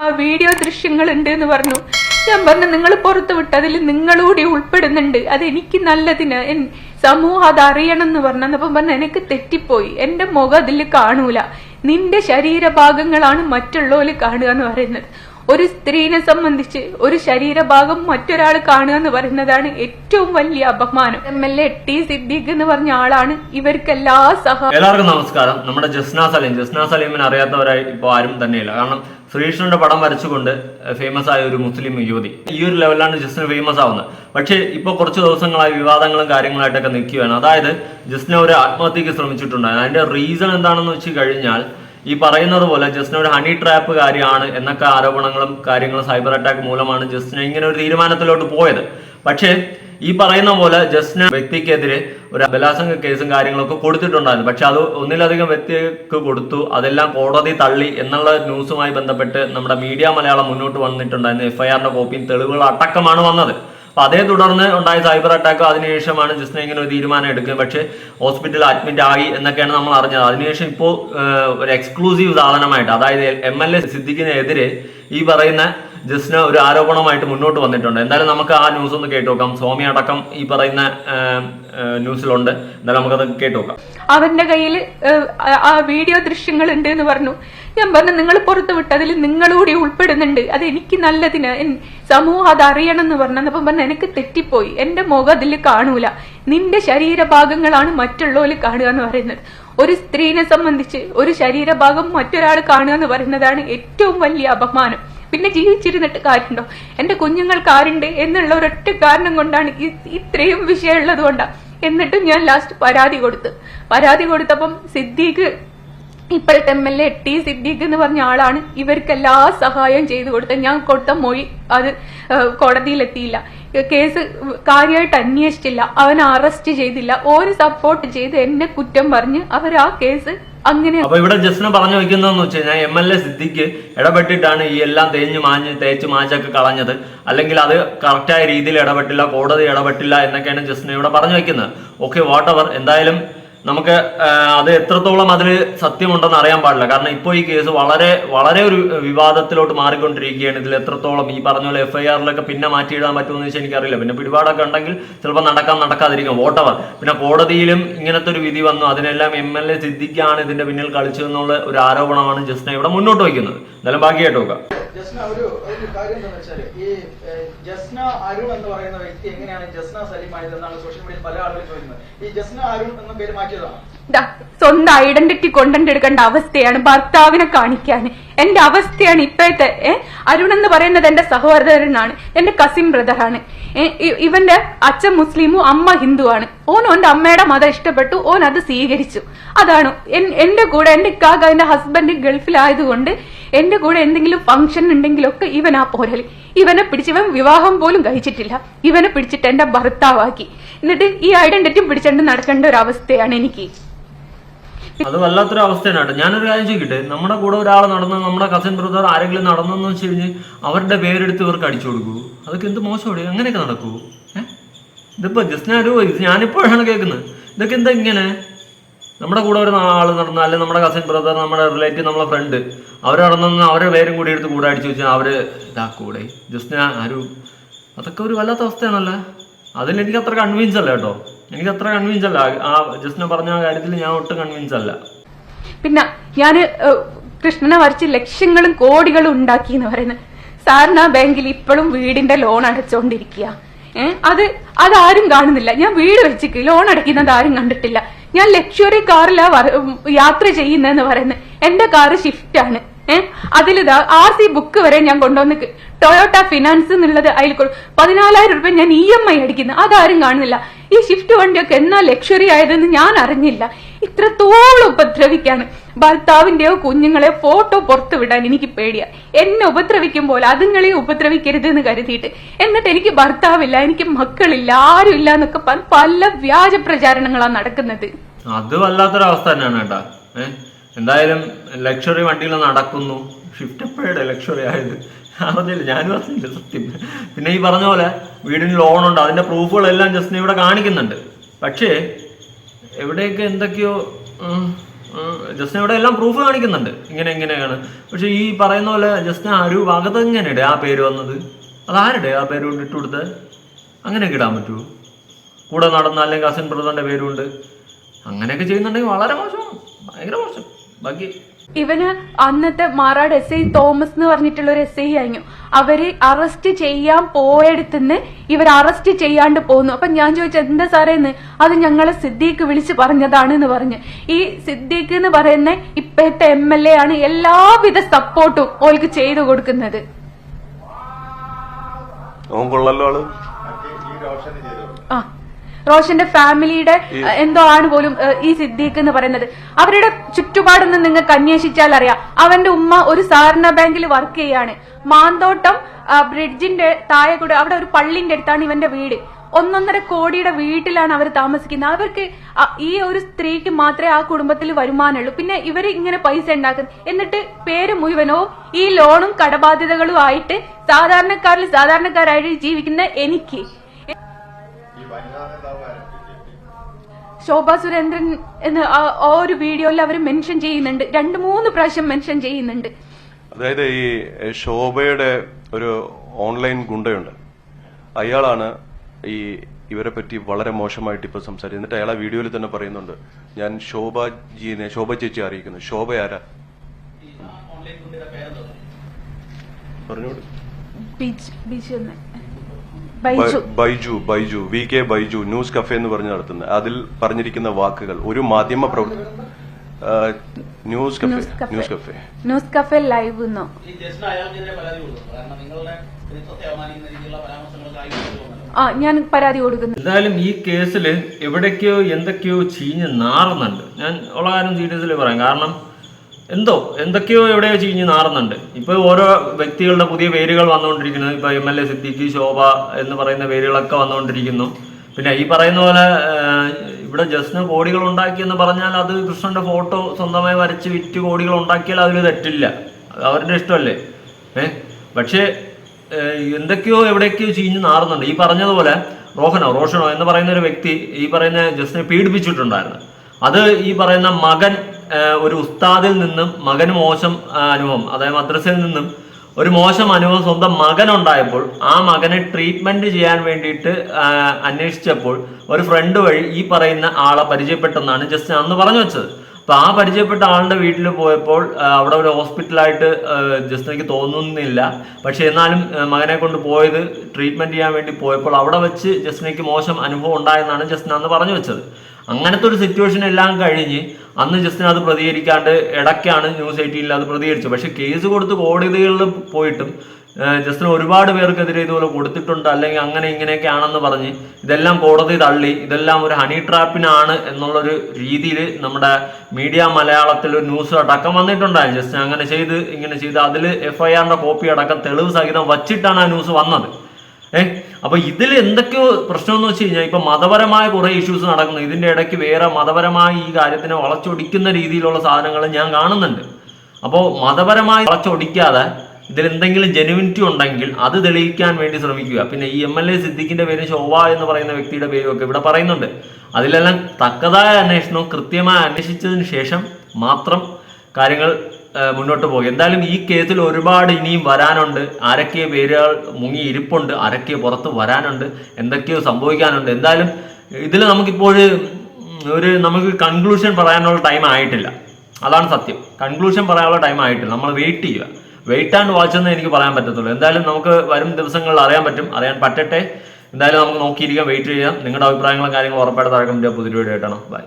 ആ വീഡിയോ ദൃശ്യങ്ങൾ ഉണ്ട് എന്ന് പറഞ്ഞു. ഞാൻ പറഞ്ഞു നിങ്ങൾ പുറത്തു വിട്ട് അതിൽ നിങ്ങളൂടി ഉൾപ്പെടുന്നുണ്ട്. അത് എനിക്ക് നല്ലതിന്. സമൂഹം അത് അറിയണം എന്ന് പറഞ്ഞു. അപ്പം പറഞ്ഞു എനിക്ക് തെറ്റിപ്പോയി. എന്റെ മുഖം അതിൽ കാണൂല. നിന്റെ ശരീരഭാഗങ്ങളാണ് മറ്റുള്ളവർ കാണുക എന്ന് പറയുന്നത്. ഒരു സ്ത്രീനെ സംബന്ധിച്ച് ഒരു ശരീരഭാഗം മറ്റൊരാൾ കാണുക എന്ന് പറയുന്നതാണ് ഏറ്റവും വലിയ അപമാനം. M L A T Siddique എന്ന് പറഞ്ഞ ആളാണ്. ഇവർക്കെല്ലാ സഹ എല്ലാവർക്കും നമസ്കാരം. നമ്മുടെ ജസ്ന സലീം. ജസ്ന സലീമിനെ അറിയാത്തവരായി ഇപ്പോൾ ആരും തന്നെയില്ല. കാരണം ശ്രീകൃഷ്ണന്റെ പടം വരച്ചുകൊണ്ട് ഫേമസ് ആയ ഒരു മുസ്ലിം യുവതി. ഈ ഒരു ലെവലിലാണ് ജസ്റ്റിന് ഫേമസ് ആവുന്നത്. പക്ഷേ ഇപ്പോൾ കുറച്ച് ദിവസങ്ങളായി വിവാദങ്ങളും കാര്യങ്ങളായിട്ടൊക്കെ നിൽക്കുകയാണ്. അതായത് ജസ്റ്റിനെ ഒരു ആത്മഹത്യക്ക് ശ്രമിച്ചിട്ടുണ്ടായിരുന്നു. അതിന്റെ റീസൺ എന്താണെന്ന് വെച്ച് കഴിഞ്ഞാൽ ഈ പറയുന്നത് പോലെ ജസ്റ്റിന് ഒരു ഹണി ട്രാപ്പ് കാര്യമാണ് എന്നൊക്കെ ആരോപണങ്ങളും കാര്യങ്ങളും സൈബർ അറ്റാക്ക് മൂലമാണ് ജസ്റ്റിന് ഇങ്ങനെ ഒരു തീരുമാനത്തിലോട്ട് പോയത്. പക്ഷേ ഈ പറയുന്ന പോലെ ജസ്റ്റിന് വ്യക്തിക്കെതിരെ ഒരു ബലാസംഗ കേസും കാര്യങ്ങളൊക്കെ കൊടുത്തിട്ടുണ്ടായിരുന്നു. പക്ഷെ അത് ഒന്നിലധികം വ്യക്തിക്ക് കൊടുത്തു. അതെല്ലാം കോടതി തള്ളി എന്നുള്ള ന്യൂസുമായി ബന്ധപ്പെട്ട് നമ്മുടെ മീഡിയ മലയാളം മുന്നോട്ട് വന്നിട്ടുണ്ടായിരുന്നു. എഫ്ഐആറിന്റെ കോപ്പിയും തെളിവുകൾ അടക്കമാണ് വന്നത്. അപ്പൊ അതേ തുടർന്ന് ഉണ്ടായ സൈബർ അറ്റാക്ക് അതിനുശേഷമാണ് ജസ്ന ഇങ്ങനെ ഒരു തീരുമാനം എടുക്കുക പക്ഷേ ഹോസ്പിറ്റലിൽ അഡ്മിറ്റ് ആയി എന്നൊക്കെയാണ് നമ്മൾ അറിഞ്ഞത്. അതിനുശേഷം ഇപ്പോൾ ഒരു എക്സ്ക്ലൂസീവ് സാധനമായിട്ട് അതായത് എം എൽ എ സിദ്ദിഖിനെതിരെ ഈ പറയുന്ന ജസ്ന ഒരു ആരോപണമായിട്ട് മുന്നോട്ട് വന്നിട്ടുണ്ട്. എന്തായാലും നമുക്ക് ആ ന്യൂസ് ഒന്ന് കേട്ടു നോക്കാം. സ്വാമി അടക്കം ഈ പറയുന്ന ന്യൂസിലുണ്ട് എന്തായാലും നമുക്കത് കേട്ടു നോക്കാം. അവന്റെ കയ്യിൽ ആ വീഡിയോ ദൃശ്യങ്ങൾ ഉണ്ട് എന്ന് പറഞ്ഞു. ഞാൻ പറഞ്ഞു നിങ്ങൾ പുറത്തു വിട്ട് അതിൽ നിങ്ങളൂടി ഉൾപ്പെടുന്നുണ്ട്. അത് എനിക്ക് നല്ലതിന്. സമൂഹം അത് അറിയണം എന്ന് പറഞ്ഞപ്പം പറഞ്ഞു എനിക്ക് തെറ്റിപ്പോയി. എന്റെ മുഖം അതിൽ കാണൂല. നിന്റെ ശരീരഭാഗങ്ങളാണ് മറ്റുള്ളവരിൽ കാണുക എന്ന് പറയുന്നത്. ഒരു സ്ത്രീനെ സംബന്ധിച്ച് ഒരു ശരീരഭാഗം മറ്റൊരാൾ കാണുക എന്ന് പറയുന്നതാണ് ഏറ്റവും വലിയ അപമാനം. പിന്നെ ജീവിച്ചിരുന്നിട്ട് കാര്യമുണ്ടോ എന്റെ കുഞ്ഞുങ്ങൾക്ക് ആരുണ്ട്? എന്നുള്ള ഒരൊറ്റ കാരണം കൊണ്ടാണ് ഇത്രയും വിഷയമുള്ളത് കൊണ്ടാണ് എന്നിട്ടും ഞാൻ ലാസ്റ്റ് പരാതി കൊടുത്തു. പരാതി കൊടുത്തപ്പം സിദ്ദീഖ് ഇപ്പോഴത്തെ M L A T Siddique എന്ന് പറഞ്ഞ ആളാണ്. ഇവർക്ക് എല്ലാ സഹായവും ചെയ്തു കൊടുത്തത് ഞാൻ കൊടുത്ത മൊഴി അത് കോടതിയിലെത്തിയില്ല. കേസ് കാര്യമായിട്ട് അന്വേഷിച്ചില്ല. അവനെ അറസ്റ്റ് ചെയ്തില്ല. ഒരു സപ്പോർട്ട് ചെയ്ത് എന്നെ കുറ്റം പറഞ്ഞ് അവർ ആ കേസ് അങ്ങനെ അപ്പൊ ഇവിടെ ജസ്റ്റിന് പറഞ്ഞു വെക്കുന്നതെന്ന് വെച്ച് കഴിഞ്ഞാൽ എം എൽ എ സിദ്ദിഖ് ഇടപെട്ടിട്ടാണ് ഈ എല്ലാം തേഞ്ഞ് മാഞ്ഞ് തേച്ച് മാച്ചൊക്കെ കളഞ്ഞത്. അല്ലെങ്കിൽ അത് കറക്റ്റായ രീതിയിൽ ഇടപെട്ടില്ല കോടതി ഇടപെട്ടില്ല എന്നൊക്കെയാണ് ജസ്റ്റിന് ഇവിടെ പറഞ്ഞു വെക്കുന്നത്. ഓക്കെ വാട്ട് എവർ എന്തായാലും നമുക്ക് അത് എത്രത്തോളം അതിൽ സത്യമുണ്ടെന്ന് അറിയാൻ പാടില്ല. കാരണം ഇപ്പോൾ ഈ കേസ് വളരെ വളരെ ഒരു വിവാദത്തിലോട്ട് മാറിക്കൊണ്ടിരിക്കുകയാണ്. ഇതിൽ എത്രത്തോളം ഈ പറഞ്ഞ പോലെ എഫ് ഐ ആറിലൊക്കെ പിന്നെ മാറ്റിയിടാൻ പറ്റുമെന്ന് വെച്ചാൽ എനിക്കറിയില്ല. പിന്നെ പിടിപാടൊക്കെ ഉണ്ടെങ്കിൽ ചിലപ്പോൾ നടക്കാൻ നടക്കാതിരിക്കും. വോട്ടവർ പിന്നെ കോടതിയിലും ഇങ്ങനത്തെ ഒരു വിധി വന്നു. അതിനെല്ലാം എം എൽ എ സിദ്ദിഖാണ് ഇതിന്റെ പിന്നിൽ കളിച്ചതെന്നുള്ള ഒരു ആരോപണമാണ് ജസ്ന ഇവിടെ മുന്നോട്ട് വയ്ക്കുന്നത്. എന്തായാലും ബാക്കിയായിട്ട് നോക്കാം. ജസ്ന ഒരു കാര്യം വെച്ചാൽ ഈ ജസ്ന അരുൺ എന്ന് പറയുന്ന വ്യക്തി എങ്ങനെയാണ് ജസ്ന സലീം ആയത് എന്നാണ് സോഷ്യൽ മീഡിയയിൽ പല ആളുകളും ചോദിക്കുന്നത്. ഈ ജസ്ന അരുൺ എന്ന പേര് മാറ്റിയതാണ്? സ്വന്തം ഐഡന്റിറ്റി കൊണ്ടെടുക്കേണ്ട അവസ്ഥയാണ് ഭർത്താവിനെ കാണിക്കാൻ എന്റെ അവസ്ഥയാണ് ഇപ്പോഴത്തെ അരുൺ എന്ന് പറയുന്നത് എന്റെ സഹോദരനാണ് എന്റെ കസിൻ ബ്രദറാണ് ഇവന്റെ അച്ഛൻ മുസ്ലിമും അമ്മ ഹിന്ദുവാണ്. ഓൻ ഓന്റെ അമ്മയുടെ മതം ഇഷ്ടപ്പെട്ടു ഓൻ അത് സ്വീകരിച്ചു. അതാണ് എന്റെ കൂടെ എന്റെ ഇക്കാക എന്റെ ഹസ്ബൻഡ് ഗൾഫിലായതുകൊണ്ട് എന്റെ കൂടെ എന്തെങ്കിലും ഫംഗ്ഷൻ ഉണ്ടെങ്കിലൊക്കെ ഇവൻ ആ പോരൽ ഇവനെ പിടിച്ച് ഇവൻ വിവാഹം പോലും കഴിച്ചിട്ടില്ല. ഇവനെ പിടിച്ചിട്ട് എന്റെ ഭർത്താവാക്കി. എന്നിട്ട് ഈ ഐഡന്റിറ്റി പിടിച്ചുകൊണ്ട് നടക്കേണ്ട ഒരു അവസ്ഥയാണ് എനിക്ക്. അത് വല്ലാത്തൊരു അവസ്ഥയാണ് കേട്ടോ. ഞാനൊരു കാര്യം ചോദിക്കട്ടെ? നമ്മുടെ കൂടെ ഒരാൾ നടന്ന് നമ്മുടെ കസിൻ ബ്രദർ ആരെങ്കിലും നടന്നെന്ന് വെച്ച് കഴിഞ്ഞ് അവരുടെ പേരെടുത്ത് ഇവർക്ക് അടിച്ചു കൊടുക്കൂ അതൊക്കെ എന്ത് മോശമാണ്? അങ്ങനെയൊക്കെ നടക്കൂ ഇതിപ്പോ ജസ്റ്റ് ഒരു ഞാനിപ്പോഴാണ് കേൾക്കുന്നത്. ഇതൊക്കെ എന്താ ഇങ്ങനെ? നമ്മുടെ കൂടെ ഒരു ആൾ നടന്ന അല്ലെങ്കിൽ നമ്മുടെ കസിൻ ബ്രദർ നമ്മുടെ റിലേറ്റീവ് നമ്മളെ ഫ്രണ്ട് അവർ നടന്നെന്ന് അവരുടെ പേരും കൂടി എടുത്ത് കൂടെ അടിച്ചു വെച്ചാൽ അവർ ഇതാക്കൂടെ കൂടെ. ഞാൻ ആരും അതൊക്കെ ഒരു വല്ലാത്ത അവസ്ഥയാണല്ലേ? അതിൽ എനിക്ക് അത്ര കൺവിൻസ് അല്ല കേട്ടോ. എനിക്ക് അത്ര കൺവിൻസ് അല്ല. ആ ജസ്റ്റിന് പറഞ്ഞ കാര്യത്തിൽ ഞാൻ ഒട്ടും കൺവിൻസ് അല്ല. പിന്നെ ഞാൻ കൃഷ്ണനെ വരച്ച് ലക്ഷങ്ങളും കോടികളും ഉണ്ടാക്കി എന്ന് പറയുന്നത്. സാറിന് ആ ബാങ്കിൽ ഇപ്പോഴും വീടിന്റെ ലോൺ അടച്ചോണ്ടിരിക്കുക അത് അതാരും കാണുന്നില്ല. ഞാൻ വീട് വെച്ചിക്ക് ലോൺ അടയ്ക്കുന്നത് ആരും കണ്ടിട്ടില്ല. ഞാൻ ലക്ഷറി കാറിലാ യാത്ര ചെയ്യുന്നതെന്ന് പറയുന്നത്. എന്റെ കാറ് ഷിഫ്റ്റ് ആണ്. അതിലിതാ ആർ സി ബുക്ക് വരെ ഞാൻ കൊണ്ടുവന്ന് ടൊയോട്ട ഫിനാൻസ് എന്നുള്ളത് അതിൽ പതിനാലായിരം രൂപ ഞാൻ ഇ എം ഐ അടിക്കുന്നു. അതാരും കാണുന്നില്ല. ഈ ഷിഫ്റ്റ് വണ്ടിയൊക്കെ എന്നാ ലക്ഷറി ആയതെന്ന് ഞാൻ അറിഞ്ഞില്ല. ഇത്രത്തോളം ഉപദ്രവിക്കാണ്. ഭർത്താവിന്റെയോ കുഞ്ഞുങ്ങളെയോ ഫോട്ടോ പുറത്തു വിടാൻ എനിക്ക് പേടിയാ. എന്നെ ഉപദ്രവിക്കുമ്പോൾ അതുങ്ങളെ ഉപദ്രവിക്കരുത് എന്ന് കരുതിയിട്ട്. എന്നിട്ട് എനിക്ക് ഭർത്താവില്ല എനിക്ക് മക്കളില്ല ആരും ഇല്ല എന്നൊക്കെ പല വ്യാജ പ്രചാരണങ്ങളാണ് നടക്കുന്നത്. അത് വല്ലാത്തൊരവസ്ഥ തന്നെയാണ് കേട്ടാ. എന്തായാലും ലക്ഷറി വണ്ടിയിൽ നടക്കുന്നു. ഷിഫ്റ്റ് എപ്പോഴേ ലക്ഷറി ആയത്. അറിഞ്ഞില്ല ഞാനും അറിഞ്ഞില്ല സത്യം. പിന്നെ ഈ പറഞ്ഞ പോലെ വീടിന് ലോണുണ്ട് അതിന്റെ പ്രൂഫുകളെല്ലാം ജസ്റ്റിന് ഇവിടെ കാണിക്കുന്നുണ്ട്. പക്ഷേ എവിടെയൊക്കെ എന്തൊക്കെയോ ജസ്റ്റിന് ഇവിടെ എല്ലാം പ്രൂഫ് കാണിക്കുന്നുണ്ട്. ഇങ്ങനെ ഇങ്ങനെയാണ്. പക്ഷെ ഈ പറയുന്ന പോലെ ജസ്റ്റിന് ഒരു ഭാഗത്ത് എങ്ങനെയുടെ ആ പേര് വന്നത്? അതാരുടെ ആ പേര് ഇട്ട് കൊടുത്തത്? അങ്ങനെയൊക്കെ ഇടാൻ പറ്റുമോ കൂടെ നടന്ന അല്ലെങ്കിൽ കസിൻ ബ്രദറിന്റെ പേരുണ്ട്. അങ്ങനെയൊക്കെ ചെയ്യുന്നുണ്ടെങ്കിൽ വളരെ മോശമാണ്. ഭയങ്കര മോശം. ബാക്കി. ഇവന് അന്നത്തെ മാറാട് എസ് ഐ തോമസ് എന്ന് പറഞ്ഞിട്ടുള്ള ഒരു എസ് ഐ ആയിരുന്നു. അവർ അറസ്റ്റ് ചെയ്യാൻ പോയടുത്തുനിന്ന് ഇവർ അറസ്റ്റ് ചെയ്യാണ്ട് പോന്നു. അപ്പൊ ഞാൻ ചോദിച്ചു എന്താ സാറേ എന്ന് അത് ഞങ്ങളെ സിദ്ദീഖ് വിളിച്ച് പറഞ്ഞതാണ് എന്ന് പറഞ്ഞു. ഈ സിദ്ദീഖ് എന്ന് പറയുന്ന ഇപ്പോഴത്തെ എം എൽ എ ആണ് എല്ലാവിധ സപ്പോർട്ടും ഓൾക്ക് ചെയ്തു കൊടുക്കുന്നത്. ആ. റോഷന്റെ ഫാമിലിയുടെ എന്തോ ആണ് പോലും ഈ സിദ്ദീഖ് എന്ന് പറയുന്നത്. അവരുടെ ചുറ്റുപാടൊന്നും നിങ്ങൾക്ക് അന്വേഷിച്ചാൽ അറിയാം. അവന്റെ ഉമ്മ ഒരു സഹകരണ ബാങ്കിൽ വർക്ക് ചെയ്യാണ്. മാന്തോട്ടം ബ്രിഡ്ജിന്റെ താഴെ കൂടെ അവിടെ ഒരു പള്ളിന്റെ അടുത്താണ് ഇവന്റെ വീട്. ഒന്നൊന്നര കോടിയുടെ വീട്ടിലാണ് അവർ താമസിക്കുന്നത്. അവർക്ക് ഈ ഒരു സ്ത്രീക്ക് മാത്രമേ ആ കുടുംബത്തിൽ വരുമാനമുള്ളൂ. പിന്നെ ഇവർ ഇങ്ങനെ പൈസ ഉണ്ടാക്കുന്നത്. എന്നിട്ട് പേര് മുഴുവനോ ഈ ലോണും കടബാധ്യതകളും ആയിട്ട് സാധാരണക്കാരിൽ സാധാരണക്കാരായിട്ട് ജീവിക്കുന്ന എനിക്ക്. ശോഭ സുരേന്ദ്രൻ എന്ന് ആ- ഒരു വീഡിയോയിൽ അവർ മെൻഷൻ ചെയ്യുന്നുണ്ട്. രണ്ട് മൂന്ന് പ്രാവശ്യം മെൻഷൻ ചെയ്യുന്നുണ്ട്. അതായത് ഈ ശോഭയുടെ ഒരു ഓൺലൈൻ ഗുണ്ടയുണ്ട്. അയാളാണ് ഈ ഇവരെ പറ്റി വളരെ മോശമായിട്ട് ഇപ്പൊ സംസാരിച്ചത് എന്നിട്ട് അയാൾ ആ വീഡിയോയിൽ തന്നെ പറയുന്നുണ്ട് ഞാൻ ശോഭ ജീനെ ശോഭ ചേച്ചി അറിയിക്കുന്നു. ശോഭ ആരാ? പറഞ്ഞോളൂ. ബീച്ച് ബീച്ച് എന്ന്. Baiju. Baiju Baiju V K Baiju news cafe എന്ന് പറഞ്ഞ് നടത്തുന്നത്. അതിൽ പറഞ്ഞിരിക്കുന്ന വാക്കുകൾ ഒരു മാധ്യമ പ്രവർത്തകർ news cafe news cafe. News cafe. Live എന്നോ ആ ഞാൻ പരാതി കൊടുക്കുന്നു. എന്തായാലും ഈ കേസിൽ എവിടേക്കോ എന്തൊക്കെയോ ചീഞ്ഞ് നാറുന്നുണ്ട്. ഞാൻ ഉള്ള കാര്യം സീരിയസിൽ പറയാം. കാരണം എന്തോ എന്തൊക്കെയോ എവിടെയോ ചീഞ്ഞ് നാറുന്നുണ്ട്. ഇപ്പോൾ ഓരോ വ്യക്തികളുടെ പുതിയ പേരുകൾ വന്നുകൊണ്ടിരിക്കുന്നു. ഇപ്പോൾ M L A Siddique Shobha എന്ന് പറയുന്ന പേരുകളൊക്കെ വന്നുകൊണ്ടിരിക്കുന്നു. പിന്നെ ഈ പറയുന്ന പോലെ ഇവിടെ ജസ്റ്റിന് കോടികൾ ഉണ്ടാക്കി എന്ന് പറഞ്ഞാൽ അത് കൃഷ്ണന്റെ ഫോട്ടോ സ്വന്തമായി വരച്ച് വിറ്റ് കോടികൾ ഉണ്ടാക്കിയാൽ അതിൽ തെറ്റില്ല. അവരുടെ ഇഷ്ടമല്ലേ? ഏ പക്ഷേ എന്തൊക്കെയോ എവിടെയൊക്കെയോ ചീഞ്ഞ് നാറുന്നുണ്ട്. ഈ പറഞ്ഞതുപോലെ റോഹനോ റോഷനോ എന്ന് പറയുന്ന ഒരു വ്യക്തി ഈ പറയുന്ന ജസ്റ്റിനെ പീഡിപ്പിച്ചിട്ടുണ്ടായിരുന്നു. അത് ഈ പറയുന്ന മകൻ ഒരു ഉസ്താദിൽ നിന്നും മകന് മോശം അനുഭവം അതായത് മദ്രസയിൽ നിന്നും ഒരു മോശം അനുഭവം സ്വന്തം മകനുണ്ടായപ്പോൾ ആ മകനെ ട്രീറ്റ്മെന്റ് ചെയ്യാൻ വേണ്ടിയിട്ട് അന്വേഷിച്ചപ്പോൾ ഒരു ഫ്രണ്ട് വഴി ഈ പറയുന്ന ആളെ പരിചയപ്പെട്ടെന്നാണ് ജസ്റ്റ് അന്ന് പറഞ്ഞു വെച്ചത്. അപ്പൊ ആ പരിചയപ്പെട്ട ആളുടെ വീട്ടിൽ പോയപ്പോൾ അവിടെ ഒരു ഹോസ്പിറ്റലായിട്ട് ജസ്റ്റ് എനിക്ക് തോന്നുന്നില്ല. പക്ഷെ എന്നാലും മകനെ കൊണ്ട് പോയത് ട്രീറ്റ്മെന്റ് ചെയ്യാൻ വേണ്ടി പോയപ്പോൾ അവിടെ വെച്ച് ജസ്റ്റിനയ്ക്ക് മോശം അനുഭവം ഉണ്ടായെന്നാണ് ജസ്റ്റിന് അന്ന് പറഞ്ഞു വെച്ചത്. അങ്ങനത്തെ ഒരു സിറ്റുവേഷൻ എല്ലാം കഴിഞ്ഞ് അന്ന് ജസ്റ്റിന് അത് പ്രതികരിക്കാണ്ട് ഇടയ്ക്കാണ് ന്യൂസ് എയ്റ്റീനിൽ അത് പ്രതികരിച്ചത്. പക്ഷെ കേസ് കൊടുത്ത് കോടതികളിൽ പോയിട്ടും ജസ്റ്റിന് ഒരുപാട് പേർക്കെതിരെ ഇതുപോലെ കൊടുത്തിട്ടുണ്ട് അല്ലെങ്കിൽ അങ്ങനെ ഇങ്ങനെയൊക്കെ ആണെന്ന് പറഞ്ഞ് ഇതെല്ലാം കോടതി തള്ളി ഇതെല്ലാം ഒരു ഹണി ട്രാപ്പിനാണ് എന്നുള്ളൊരു രീതിയിൽ നമ്മുടെ മീഡിയ മലയാളത്തിൽ ഒരു ന്യൂസ് അടക്കം വന്നിട്ടുണ്ടായിരുന്നു. ജസ്റ്റിന് അങ്ങനെ ചെയ്ത് ഇങ്ങനെ ചെയ്ത് അതിൽ എഫ്ഐആറിന്റെ കോപ്പി അടക്കം തെളിവ് സഹിതം വച്ചിട്ടാണ് ആ ന്യൂസ് വന്നത്. ഏഹ് അപ്പൊ ഇതിൽ എന്തൊക്കെയോ പ്രശ്നം എന്ന് വെച്ച് കഴിഞ്ഞാൽ ഇപ്പൊ മതപരമായ കുറെ ഇഷ്യൂസ് നടക്കുന്നു. ഇതിന്റെ ഇടയ്ക്ക് വേറെ മതപരമായി ഈ കാര്യത്തിനെ വളച്ചൊടിക്കുന്ന രീതിയിലുള്ള സാധനങ്ങൾ ഞാൻ കാണുന്നുണ്ട്. അപ്പോൾ മതപരമായി വളച്ചൊടിക്കാതെ ഇതിൽ എന്തെങ്കിലും ജെനുവിനിറ്റി ഉണ്ടെങ്കിൽ അത് തെളിയിക്കാൻ വേണ്ടി ശ്രമിക്കുക. പിന്നെ ഈ എം എൽ എ സിദ്ദിഖിന്റെ പേര് ശോഭ എന്ന് പറയുന്ന വ്യക്തിയുടെ പേരും ഒക്കെ ഇവിടെ പറയുന്നുണ്ട്. അതിലെല്ലാം തക്കതായ അന്വേഷണവും കൃത്യമായി അന്വേഷിച്ചതിന് ശേഷം മാത്രം കാര്യങ്ങൾ മുന്നോട്ട് പോകും. എന്തായാലും ഈ കേസിൽ ഒരുപാട് ഇനിയും വരാനുണ്ട്. ആരൊക്കെ പേരുകൾ മുങ്ങി ഇരിപ്പുണ്ട് ആരൊക്കെ പുറത്ത് വരാനുണ്ട് എന്തൊക്കെയോ സംഭവിക്കാനുണ്ട്. എന്തായാലും ഇതിൽ നമുക്കിപ്പോൾ ഒരു നമുക്ക് കൺക്ലൂഷൻ പറയാനുള്ള ടൈം ആയിട്ടില്ല. അതാണ് സത്യം. കൺക്ലൂഷൻ പറയാനുള്ള ടൈം ആയിട്ടില്ല. നമ്മൾ വെയിറ്റ് ചെയ്യുക. വെയിറ്റ് ആൻഡ് വാച്ച് എന്ന് എനിക്ക് പറയാൻ പറ്റത്തുള്ളൂ. എന്തായാലും നമുക്ക് വരും ദിവസങ്ങളിൽ അറിയാൻ പറ്റും. അറിയാൻ പറ്റട്ടെ. എന്തായാലും നമുക്ക് നോക്കിയിരിക്കാം വെയിറ്റ് ചെയ്യാം. നിങ്ങളുടെ അഭിപ്രായങ്ങളും കാര്യങ്ങളും ഉറപ്പായിട്ട് കമന്റ് പുതിയ വീഡിയോ ആയിട്ടാണ് ബൈ